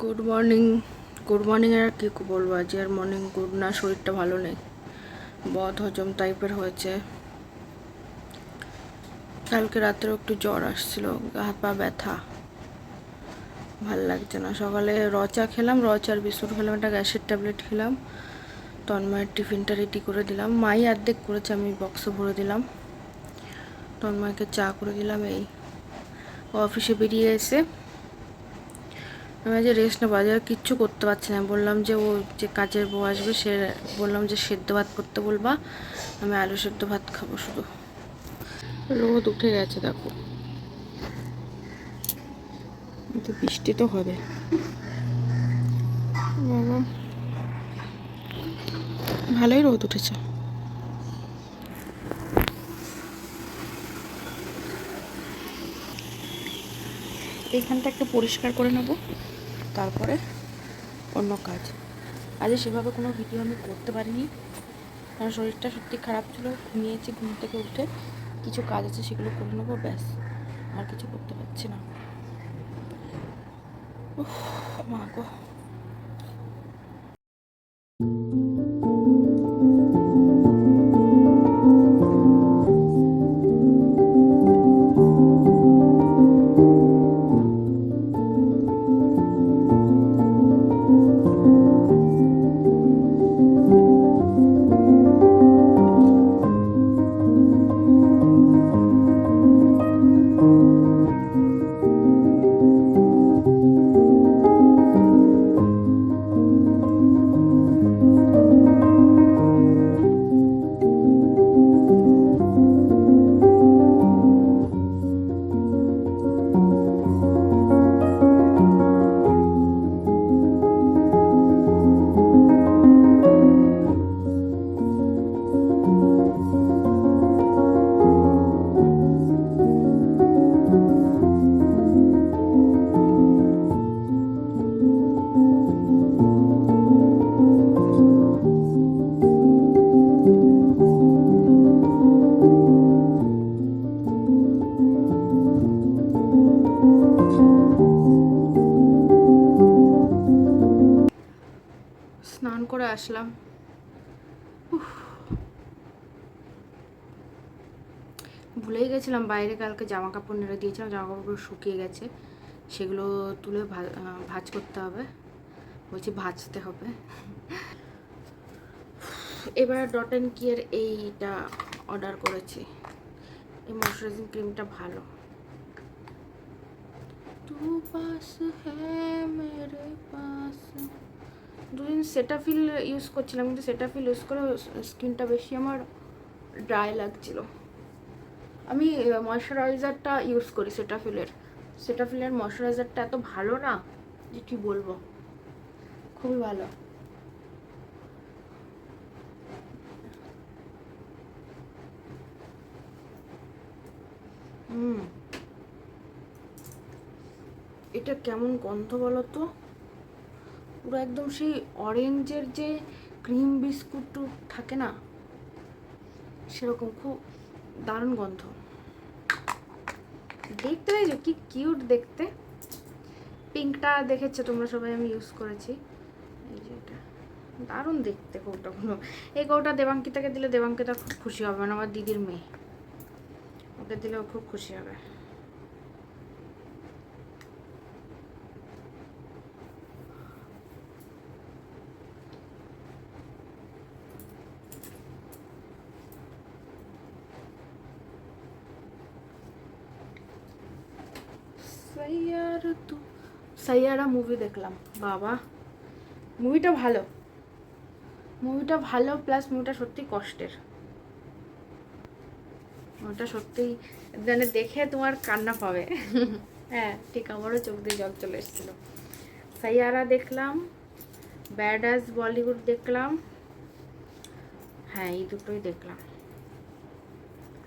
Good morning good morning আর কি বলব? আজ আর মর্নিং গুড না, শরীরটা ভালো নেই। বদ হজম টাইপের হয়েছে। কালকে রাত্রেও একটু জ্বর আসছিল হাত পা ব্যথা। ভালো লাগছে না। সকালে রচা খেলাম রচার বিস্কুট খেলাম, একটা গ্যাসের ট্যাবলেট খেলাম। তন্ময়ের টিফিনটা রেডি করে দিলাম। মাই অর্ধেক করেছে, আমি বক্সে ভরে দিলাম। তন্ময়কে চা করে দিলাম, এই। অফিসে বেরিয়ে এসে আমি যে রেস্ট নেব। আজ আর কিচ্ছু করতে পারছি না। বললাম যে, ও যে কাজের বউ আসবে, সে বললাম যে, সেদ্ধ ভাত করতে বলবা, আমি আলু সেদ্ধ ভাত খাব শুধু। রোদ উঠে গেছে, দেখো। বৃষ্টি তো হবে। ভালোই রোদ উঠেছে। এখানটা একটু পরিষ্কার করে নেব। তারপরে অন্য কাজ। আজ সেভাবে কোনো ভিডিও আমি করতে পারিনি। কারণ শরীরটা সত্যি খারাপ ছিল, ঘুমিয়েছি, ঘুম থেকে উঠে কিছু কাজ আছে সেগুলো করে নেব, ব্যাস। আর কিছু করতে পারছি না। মা গো। করে আসলাম। ভুলেই গেছিলাম, বাইরে কালকে জামা কাপড় নেড়ে দিয়েছিলাম জামা কাপড়গুলো শুকিয়ে গেছে। সেগুলো তুলে ভাজ করতে হবে। বলছি ভাজতে হবে। এবার ডট অ্যান্ড কিয়ের এইটা অর্ডার করেছি। এই ময়শ্চারাইজিং ক্রিমটা ভালো। তু পাস হ্যাঁ মেরে পাস। দুদিন সেটাফিল ইউজ করছিলাম, কিন্তু সেটাফিল ইউজ করে স্কিনটা বেশি আমার ড্রাই লাগছিল। আমি ময়শ্চারাইজারটা ইউজ করি সেটাফিলের সেটাফিলের ময়শ্চারাইজারটা এত ভালো না যে কি বলব? খুবই ভালো। এটা কেমন গন্ধ বলো তো? পুরো একদম সেই অরেঞ্জের যে ক্রিম বিস্কুট থাকে না, সেরকম খুব দারুণ গন্ধ। দেখতে পেয়েছ কি কিউট দেখতে। পিঙ্কটা দেখেছ তোমরা সবাই, আমি ইউজ করেছি। এই যে এটা। দারুণ দেখতে কৌটাগুলো। এই কৌটা দেবাঙ্কিতাকে দিলে দেবাঙ্কিতা খুব খুশি হবে মানে আমার দিদির মেয়ে। ওকে দিলেও খুব খুশি হবে। সাইয়ার তু সাইয়ারা মুভি দেখলাম, বাবা। মুভিটা ভালো। মুভিটা ভালো প্লাস মুভিটা সত্যি কষ্টের। ওটা সত্যিই মানে দেখে তোমার কান্না পাবে। হ্যাঁ ঠিক আমারও চোখ দিয়ে জল চলে এসেছিল। সাইয়ারা দেখলাম ব্যাড অ্যাজ বলিউড দেখলাম। হ্যাঁ এই দুটোই দেখলাম।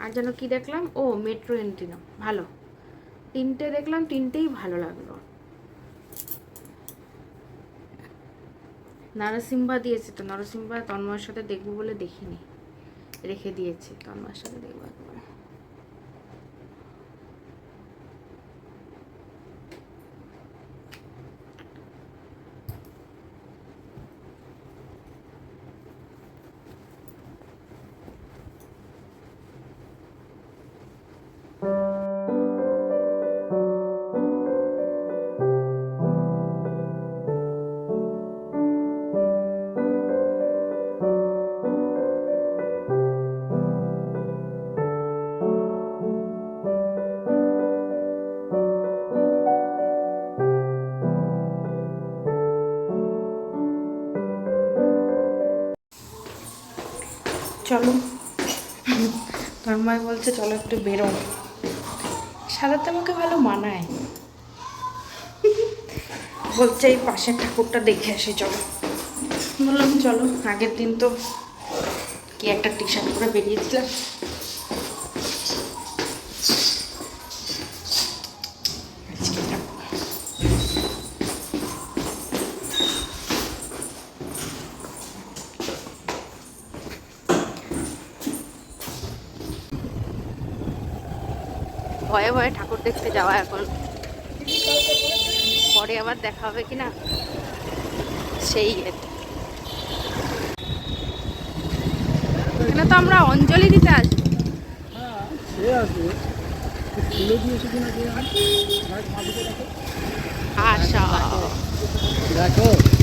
আর যেন কি দেখলাম? ও মেট্রো এন্ট্রিনো ভালো। তিনটে দেখলাম, তিনটেই ভালো লাগল। নরসিংহা দিয়েছে তো, নরসিংহা তন্ময়ের সাথে দেখব বলে দেখিনি। রেখে দিয়েছে, তন্ময়ের সাথে দেখব একবার। তন্ময় বলছে, চলো একটু বেরো। সাদাতে আমাকে ভালো মানায়। বলছে, এই পাশের ঠাকুরটা দেখে আসি, চলো। বললাম, চলো, আগের দিন তো কি একটা টি শার্ট করে বেরিয়েছিলাম ভয়ে ভয়ে ঠাকুর দেখতে যাওয়া এখন। পরে আবার দেখা হবে কিনা সেই এটা এখানে তো আমরা অঞ্জলি দিতে আসব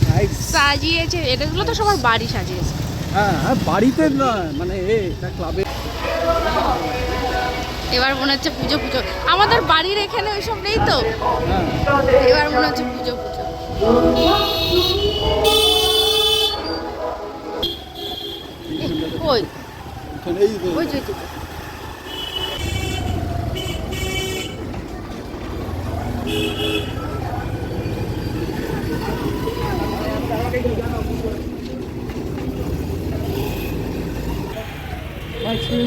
সাইড সাজিয়েছে, এটাগুলো তো সবার বাড়ি সাজিয়েছে। হ্যাঁ বাড়িতে নয় মানে ক্লাবে এবার মনে হচ্ছে পুজো পুজো। আমাদের বাড়ির এখানে ওইসব নেই তো? এবার মনে হচ্ছে পুজো পুজো। ওই। ওই যে।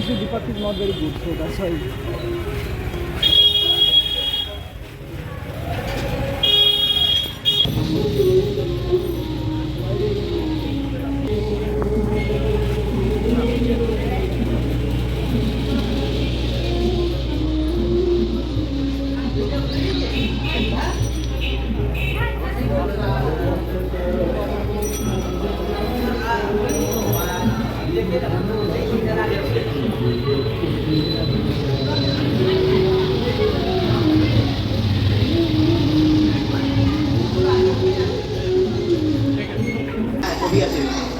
Experience Deepak is not very good, so that's why. এখান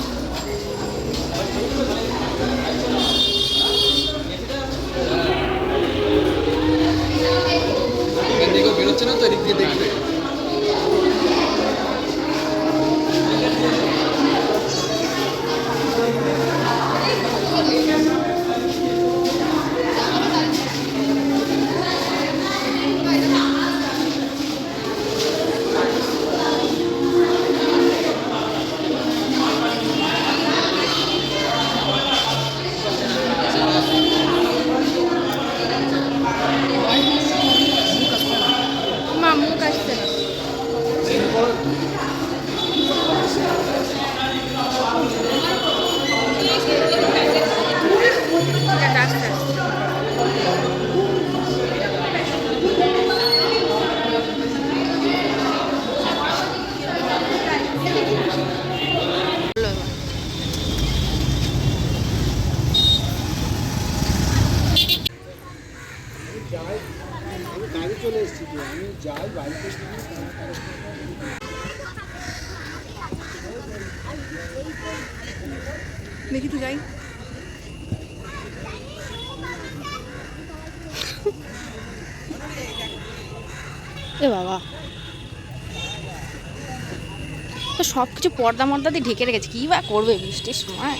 দেখি তো যাই। এ বাবা। তো সব কিছু পর্দা মর্দা দিয়ে ঢেকে রেখেছে, কী বা করবে বৃষ্টির সময়?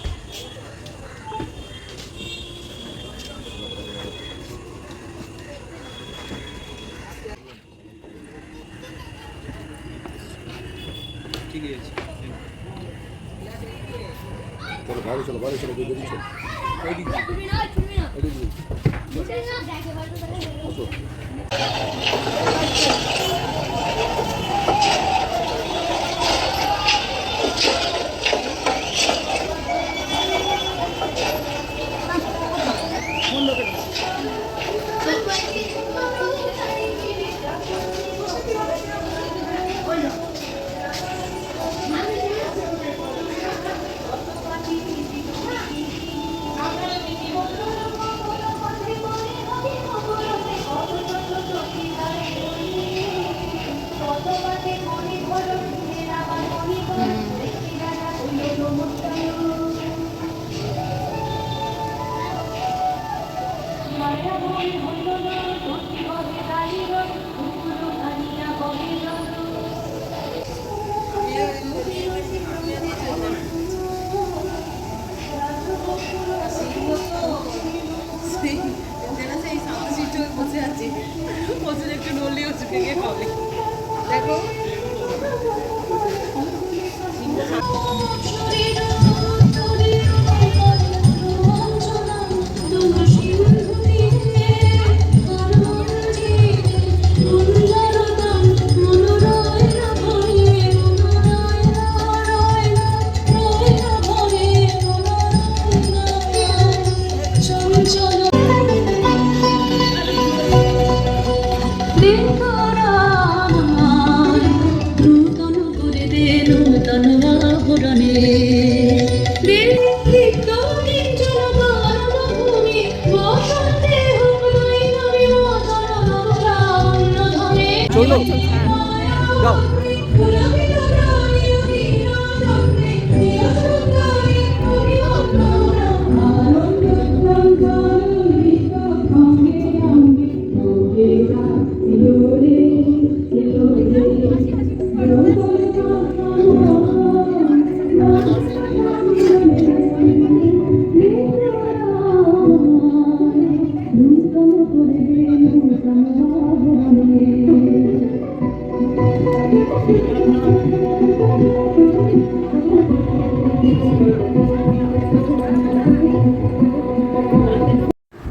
চলো চলে গিয়ে বাইরে চলো বেরিয়ে চলো ওই দিক দিয়ে। এদিকে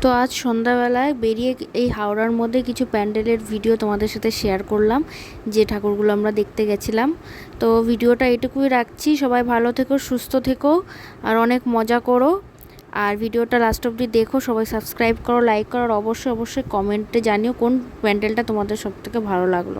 তো আজ সন্ধ্যাবেলায় বেরিয়ে এই হাওড়ার মধ্যে কিছু প্যান্ডেলের ভিডিও তোমাদের সাথে শেয়ার করলাম, যে ঠাকুরগুলো আমরা দেখতে গেছিলাম। তো ভিডিওটা এটুকুই রাখছি, সবাই ভালো থেকো, সুস্থ থেকো, আর অনেক মজা করো। আর ভিডিওটা লাস্ট অবধি দেখো, সবাই সাবস্ক্রাইব করো লাইক করো, আর অবশ্যই অবশ্যই কমেন্টে জানিও কোন প্যান্ডেলটা তোমাদের সবথেকে ভালো লাগল।